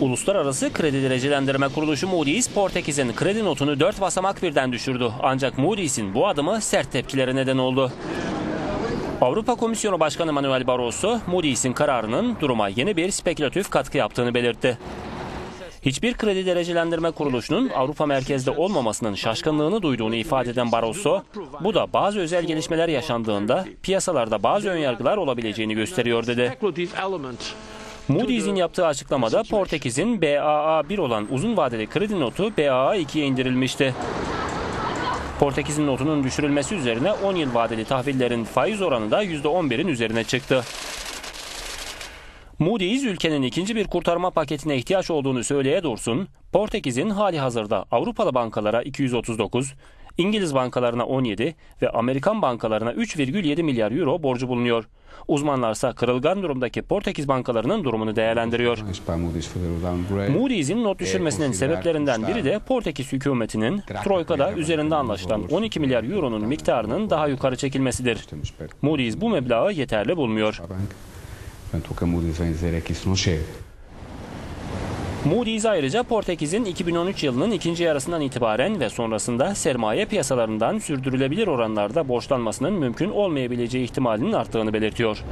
Uluslararası Kredi Derecelendirme Kuruluşu Moody's, Portekiz'in kredi notunu 4 basamak birden düşürdü. Ancak Moody's'in bu adımı sert tepkilere neden oldu. Avrupa Komisyonu Başkanı Manuel Barroso, Moody's'in kararının duruma yeni bir spekülatif katkı yaptığını belirtti. Hiçbir kredi derecelendirme kuruluşunun Avrupa merkezde olmamasının şaşkınlığını duyduğunu ifade eden Barroso, bu da bazı özel gelişmeler yaşandığında piyasalarda bazı önyargılar olabileceğini gösteriyor dedi. Moody's'in yaptığı açıklamada Portekiz'in BAA1 olan uzun vadeli kredi notu BAA2'ye indirilmişti. Portekiz'in notunun düşürülmesi üzerine 10 yıl vadeli tahvillerin faiz oranı da %11'in üzerine çıktı. Moody's ülkenin ikinci bir kurtarma paketine ihtiyaç olduğunu söyleye dursun, Portekiz'in hali hazırda Avrupalı bankalara 239, İngiliz bankalarına 17 ve Amerikan bankalarına 3,7 milyar euro borcu bulunuyor. Uzmanlarsa kırılgan durumdaki Portekiz bankalarının durumunu değerlendiriyor. Moody's'in not düşürmesinin sebeplerinden biri de Portekiz hükümetinin Troika'da üzerinde anlaşılan 12 milyar euronun miktarının daha yukarı çekilmesidir. Moody's bu meblağı yeterli bulmuyor. Moody's ayrıca Portekiz'in 2013 yılının ikinci yarısından itibaren ve sonrasında sermaye piyasalarından sürdürülebilir oranlarda borçlanmasının mümkün olmayabileceği ihtimalinin arttığını belirtiyor.